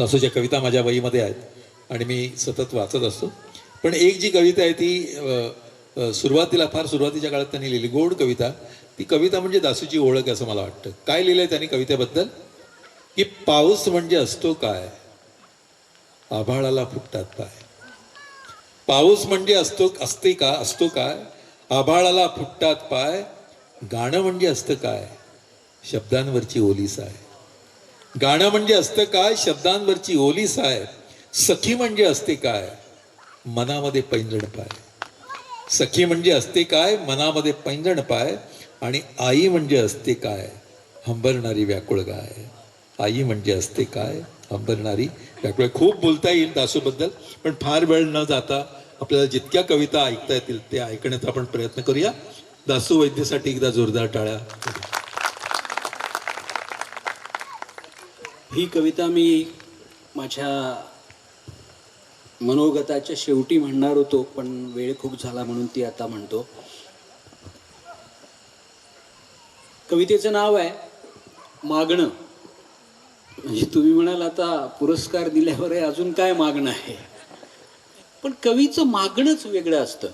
दासूच्या कविता माझ्या वहीमध्ये आहेत आणि मी सतत वाचत असतो. पण एक जी कविता आहे ती सुरुवातीला फार सुरुवातीच्या काळात त्यांनी लिहिली गोड कविता. ती कविता म्हणजे दासूची ओळख आहे असं मला वाटतं. काय लिहिलं आहे त्यांनी कवितेबद्दल? की पाऊस म्हणजे असतो काय? आभाळाला फुटतात पाय. पाऊस म्हणजे असतो असते का असतो काय? आभाळाला फुटतात पाय. गाणं म्हणजे असतं काय? शब्दांवरची ओलीस आहे गाणं म्हणजे असतं काय? शब्दांवरची ओलीस आहे सखी म्हणजे असते काय? मनामध्ये पैंजण पाय. सखी म्हणजे असते काय? मनामध्ये पैंजण पाय. आणि आई म्हणजे असते काय? हंबरणारी व्याकुळ गाय. आई म्हणजे असते काय? हंबरणारी व्याकुळ खूप बोलता येईल दासूबद्दल पण फार वेळ न जाता आपल्याला जितक्या कविता ऐकता येतील ते ऐकण्याचा आपण प्रयत्न करूया. दासू वैद्यसाठी एकदा जोरदार टाळ्या. ही कविता मी माझ्या मनोगताच्या शेवटी म्हणणार होतो पण वेळ खूप झाला म्हणून ती आता म्हणतो. कवितेचं नाव आहे मागणं. म्हणजे तुम्ही म्हणाल आता पुरस्कार दिल्यावर अजून काय मागणं आहे? पण कवीचं मागणंच वेगळं असतं.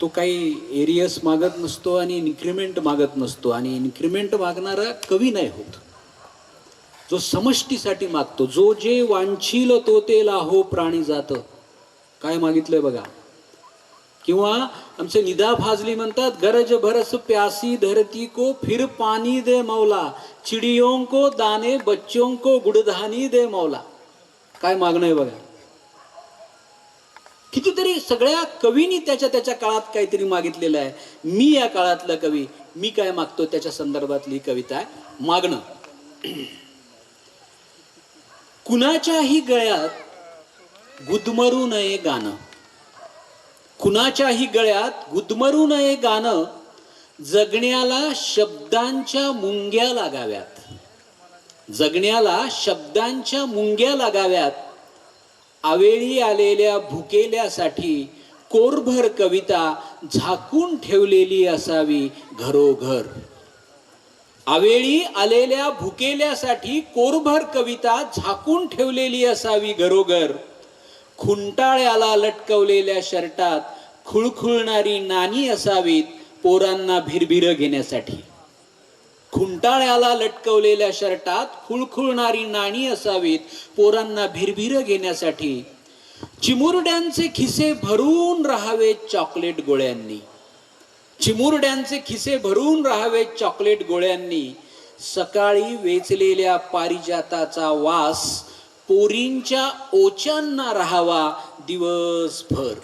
तो काही एरियस मागत नसतो आणि इन्क्रिमेंट मागत नसतो आणि इन्क्रिमेंट मागणारा कवी नाही होत. जो समष्टीसाठी मागतो जो जे वांछील तो ते लाहो प्राणी जात. काय मागितलंय बघा? किंवा आमचे निदा फाजली म्हणतात गरज भरस प्यासी धरती को फिर पानी दे मौला. चिड़ियों को दाने बच्चों को गुडधानी दे मौला. काय मागणं आहे बघा? कितीतरी सगळ्या कवींनी त्याच्या त्याच्या काळात काहीतरी मागितलेलं आहे. मी या काळातला कवी मी काय मागतो त्याच्या संदर्भातली कविता? आहे मागणं. कुणाच्याही गळ्यात गुदमरू नये गाणं. कुणाच्याही गळ्यात गुदमरू नये गाणं जगण्याला शब्दांच्या मुंग्या लागाव्यात. जगण्याला शब्दांच्या मुंग्या लागाव्यात. आवेळी आलेल्या भुकेल्यासाठी कोरभर कविता झाकून ठेवलेली असावी घरोघर. आवेळी आलेल्या भुकेल्यासाठी कोरभर कविता झाकून ठेवलेली असावी घरोघर. खुंटाळ्याला लटकवलेल्या शर्टात खुळखुळणारी नाणी असावीत पोरांना भिरभिर घेण्यासाठी. खुंटाळ्याला लटकवलेल्या शर्टात खुळखुळणारी नाणी असावीत पोरांना भिरभिर घेण्यासाठी. चिमुरड्यांचे खिसे भरून राहावेत चॉकलेट गोळ्यांनी. चिमुरड्यांचे खिसे भरून राहावे चॉकलेट गोळ्यांनी. सकाळी वेचलेल्या पारिजाताचा वास पोरींच्या ओचांना राहावा दिवसभर.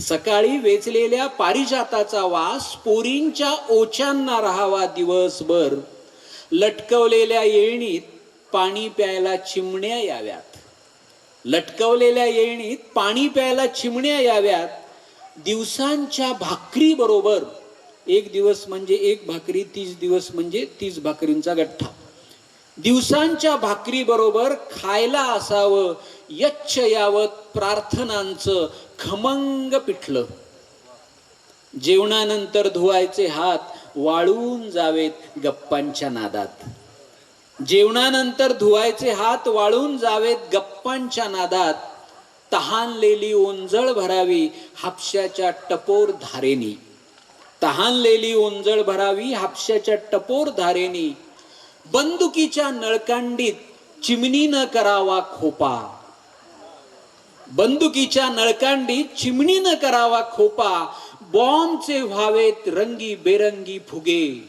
सकाळी वेचलेल्या पारिजाताचा वास पोरींच्या ओचांना राहावा दिवसभर. लटकवलेल्या येळणीत पाणी प्यायला चिमण्या याव्यात. लटकवलेल्या येळणीत पाणी प्यायला चिमण्या याव्यात. दिवसांच्या भाकरी बरोबर एक दिवस म्हणजे एक भाकरी तीस दिवस म्हणजे तीस भाकरींचा गठ्ठा. दिवसांच्या भाकरी बरोबर खायला असावं यच्छ यावत प्रार्थनांचं खमंग पिठलं. जेवणानंतर धुवायचे हात वाळून जावेत गप्पांच्या नादात. जेवणानंतर धुवायचे हात वाळून जावेत गप्पांच्या नादात. तहानलेली ओंजळ भरावी हापशाच्या टपोर धारेनी. तहानलेली ओंजळ भरावी हापशाच्या टपोर धारेनी. बंदुकीच्या नळकांडीत चिमणी न करावा खोपा. बंदुकीच्या नळकांडीत चिमणी न करावा खोपा. बॉम्बचे व्हावेत रंगी बेरंगी फुगे.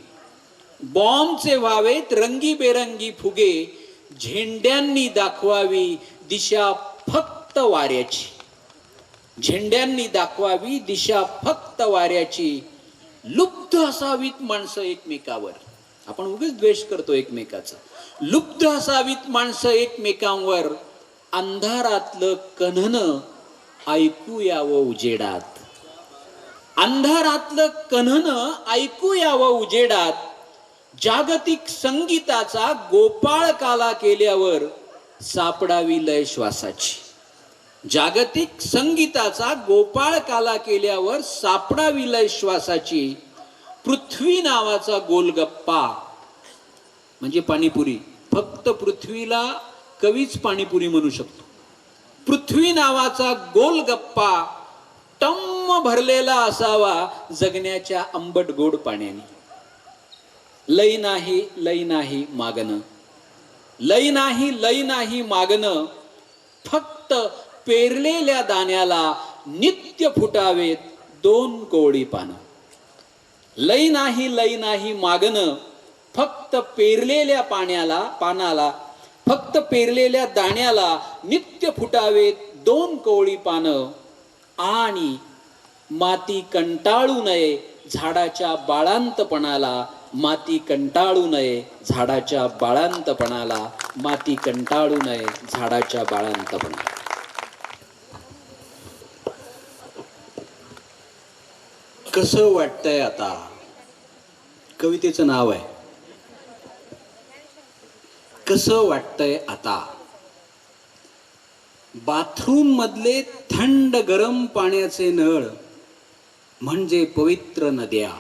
बॉम्बचे व्हावेत रंगी बेरंगी फुगे. झेंड्यांनी दाखवावी दिशा फक्त वाऱ्याची. झेंड्यांनी दाखवावी दिशा फक्त वाऱ्याची. लुप्त असावीत माणसं एकमेकावर. आपण उगीच द्वेष करतो एकमेकाचा. लुप्त असावीत माणसं एकमेकांवर. अंधारातलं कन्हन ऐकू यावं उजेडात. अंधारातलं कन्हन ऐकू यावं उजेडात. जागतिक संगीताचा गोपाळ काला केल्यावर सापडावी लय श्वासाची. जागतिक संगीताचा गोपाळ काला केल्यावर सापडा विलय श्वासाची पृथ्वी नावाचा गोलगप्पा. म्हणजे पाणीपुरी. फक्त पृथ्वीला कवीच पाणीपुरी म्हणू शकतो. पृथ्वी नावाचा गोलगप्पा टम्म भरलेला असावा जगण्याच्या आंबट गोड पाण्याने. लय नाही लय नाही मागणं. लय नाही लय नाही मागणं. फक्त पेरलेल्या दाण्याला नित्य फुटावेत दोन कोवळी पानं. लय नाही लय नाही मागणं फक्त पेरलेल्या पाण्याला पानाला फक्त पेरलेल्या दाण्याला नित्य फुटावेत दोन कोवळी पानं आणि माती कंटाळू नये झाडाच्या बाळांतपणाला माती कंटाळू नये झाडाच्या बाळांतपणाला माती कंटाळू नये झाडाच्या बाळांतपणाला. कसं वाटतंय आता? कवितेचं नाव आहे. कसं वाटतंय आता? बाथरूम मधले थंड गरम पाण्याचे नळ म्हणजे पवित्र नद्या.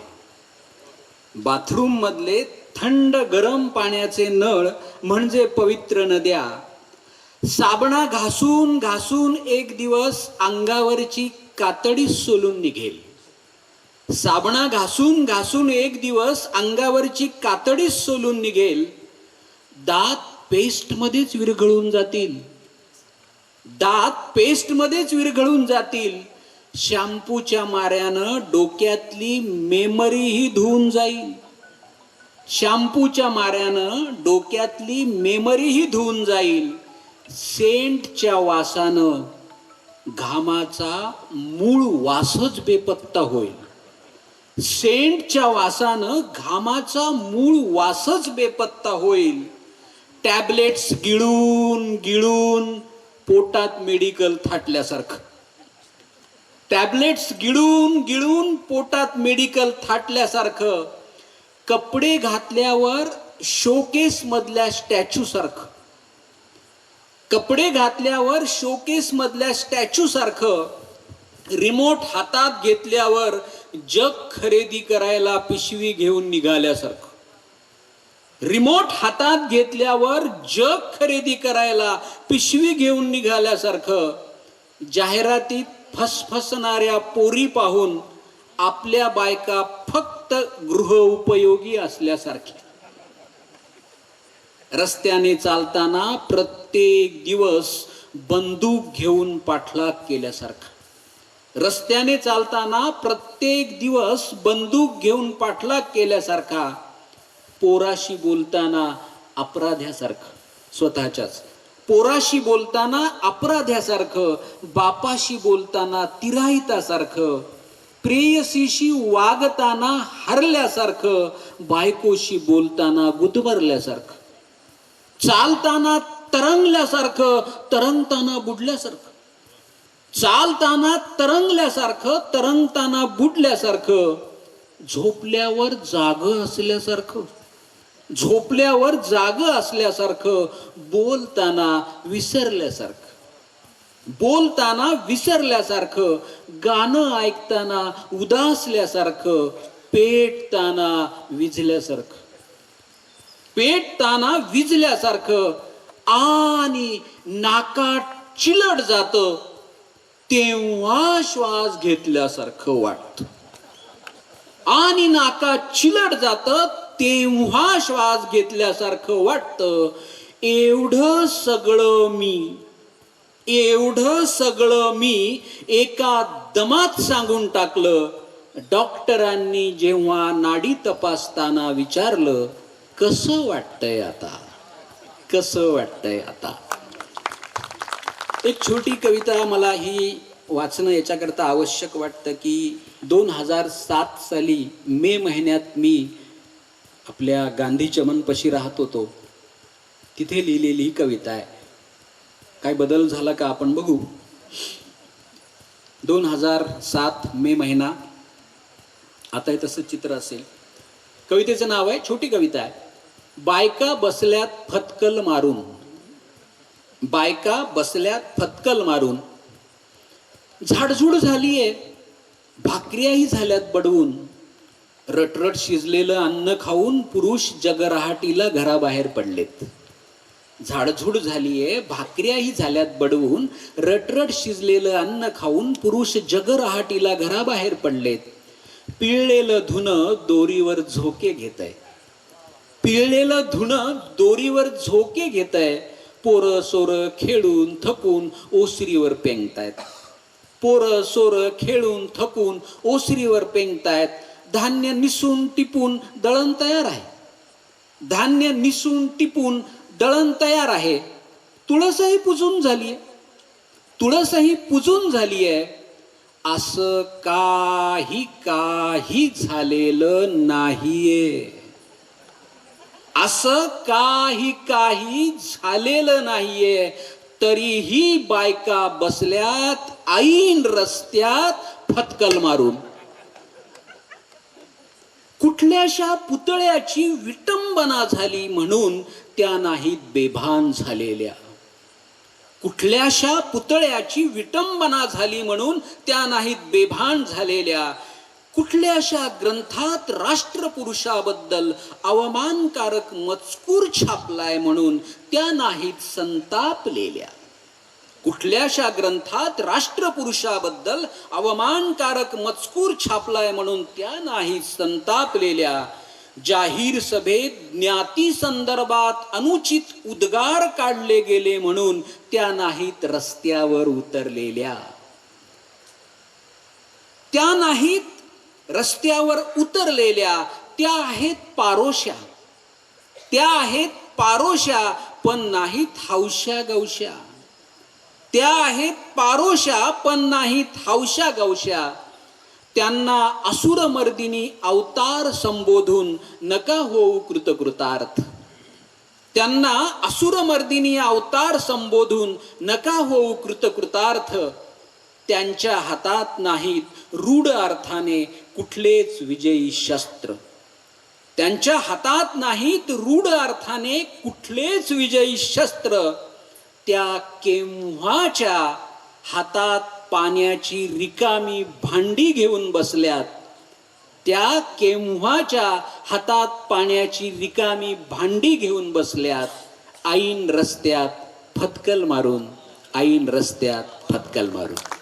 बाथरूम मधले थंड गरम पाण्याचे नळ म्हणजे पवित्र नद्या. साबणा घासून घासून एक दिवस अंगावरची कातडी सोलून निघेल. साबणा घासून घासून एक दिवस अंगावरची कातडी सोलून निघेल. दात पेस्टमध्येच विरघळून जातील. दात पेस्टमध्येच विरघळून जातील. शॅम्पूच्या माऱ्यानं डोक्यातली मेमरीही धुवून जाईल. शॅम्पूच्या माऱ्यानं डोक्यातली मेमरीही धुवून जाईल. सेंटच्या वासानं घामाचा मूळ वासच बेपत्ता होईल. सेंटच्या वासानं घामाचा मूळ वासच बेपत्ता होईल. टॅबलेट्स गिळून गिळून पोटात मेडिकल थाटल्यासारखं. टॅबलेट्स गिळून गिळून पोटात मेडिकल थाटल्यासारखं. कपडे घातल्यावर शोकेस मधल्या स्टॅच्यू सारखं. कपडे घातल्यावर शोकेस मधल्या स्टॅच्यू सारखं. रिमोट हातात घेतल्यावर जग खरेदी करायला पिशवी घेऊन निघाल्यासारखं. रिमोट हातात घेतल्यावर जग खरेदी करायला पिशवी घेऊन निघाल्यासारखं. जाहिरातीत फसफसणाऱ्या पोरी पाहून आपल्या बायका फक्त गृह उपयोगी असल्यासारख्या. रस्त्याने चालताना प्रत्येक दिवस बंदूक घेऊन पाठलाग केल्यासारखा. रस्त्याने चालताना प्रत्येक दिवस बंदूक घेऊन पाठलाग केल्यासारखा पोराशी बोलताना अपराध्यासारखं स्वतःच्याच. पोराशी बोलताना अपराध्यासारखं बापाशी बोलताना तिराहितासारखं प्रेयसीशी वागताना हरल्यासारखं बायकोशी बोलताना गुदमरल्यासारखं. चालताना तरंगल्यासारखं तरंगताना बुडल्यासारखं. चालताना तरंगल्यासारखं तरंगताना बुडल्यासारखं झोपल्यावर जाग असल्यासारखं झोपल्यावर जाग असल्यासारखं बोलताना विसरल्यासारखं बोलताना विसरल्यासारखं गाणं ऐकताना उदासल्यासारखं पेटताना विझल्यासारखं पेटताना विजल्यासारखं आणि नाकात चिलट जातं. तेव्हा श्वास घेतल्यासारखं वाटतं. आणि नाका चिलट जातं तेव्हा श्वास घेतल्यासारखं वाटतं. एवढं सगळं मी एवढं सगळं मी एका दमात सांगून टाकलं. डॉक्टरांनी जेव्हा नाडी तपासताना विचारलं कसं वाटतंय आता? कसं वाटतंय आता? एक छोटी कविता मला ही वाचणं याच्याकरता आवश्यक वाटतं की दोन हजार सात साली मे महिन्यात मी आपल्या गांधी चमनपशी राहत होतो. तिथे लिहिलेली ही कविता आहे. काय बदल झाला का आपण बघू? दोन हजार सात मे महिना. आता हे तसं चित्र असेल. कवितेचं नाव आहे छोटी कविता आहे. बायका बसल्यात फतकल मारून. बायका बसल्यात फतकल मारून. झाडझूड झालीये. भाकऱ्याही झाल्यात बडवून. रटरट शिजलेलं अन्न खाऊन पुरुष जगरहाटीला घराबाहेर पडलेत. झाडझूड झालीये भाकऱ्याही झाल्यात बडवून. रटरट शिजलेलं अन्न खाऊन पुरुष जगरहाटीला घराबाहेर पडलेत. पिळलेलं धुणं दोरीवर झोके घेत आहे पिळलेलं धुणं दोरीवर झोके घेत आहे पोरं सोरं खेळून थकून ओसरीवर पेंगतायत. पोरं सोरं खेळून थकून ओसरीवर पेंगतायत. धान्य निसून टिपून दळण तयार आहे. धान्य निसून टिपून दळण तयार आहे. तुळसही पुजून झाली आहे तुळसही पुजून झाली आहे असं काही काही झालेलं नाहीये. असं काही काही झालेलं नाहीये. तरीही बायका बसल्यात ऐन रस्त्यात फतकल मारून. कुठल्याशा पुतळ्याची विटंबना झाली म्हणून त्या नाहीत बेभान झालेल्या. कुठल्याशा पुतळ्याची विटंबना झाली म्हणून त्या नाहीत बेभान झालेल्या. कुठल्याशा ग्रंथात राष्ट्रपुरुषाबद्दल अवमानकारक मजकूर छापलाय म्हणून त्या नाहीत संतापलेल्या? कुठल्याशा ग्रंथात राष्ट्रपुरुषाबद्दल अवमानकारक मजकूर छापलाय म्हणून त्या नाही संतापलेल्या? जाहीर सभेत ज्ञाती संदर्भात अनुचित उद्गार काढले गेले म्हणून त्या नाहीत रस्त्यावर उतरलेल्या? त्या नाहीत रस्त्यावर उतरलेल्या त्या आहेत पारोशा त्या आहेत पारोशा पण नाहीत हौशा गवशा त्या आहेत पारोशा पण नाहीत हौशा गवशा त्यांना असुरमर्दिनी अवतार संबोधून नका होऊ कृतकृतार्थ. त्यांना असुरमर्दिनी अवतार संबोधून नका होऊ कृतकृतार्थ. त्यांच्या हातात नाहीत रूढ अर्थाने कुठलेच विजयी शस्त्र. त्यांच्या हातात नाहीत रूढ अर्थाने कुठलेच विजयी शस्त्र. त्या केव्हाच्या हातात पाण्याची रिकामी भांडी घेऊन बसल्यात? त्या केव्हाच्या हातात पाण्याची रिकामी भांडी घेऊन बसल्यात? ऐन रस्त्यात फतकल मारून ऐन रस्त्यात फतकल मारून.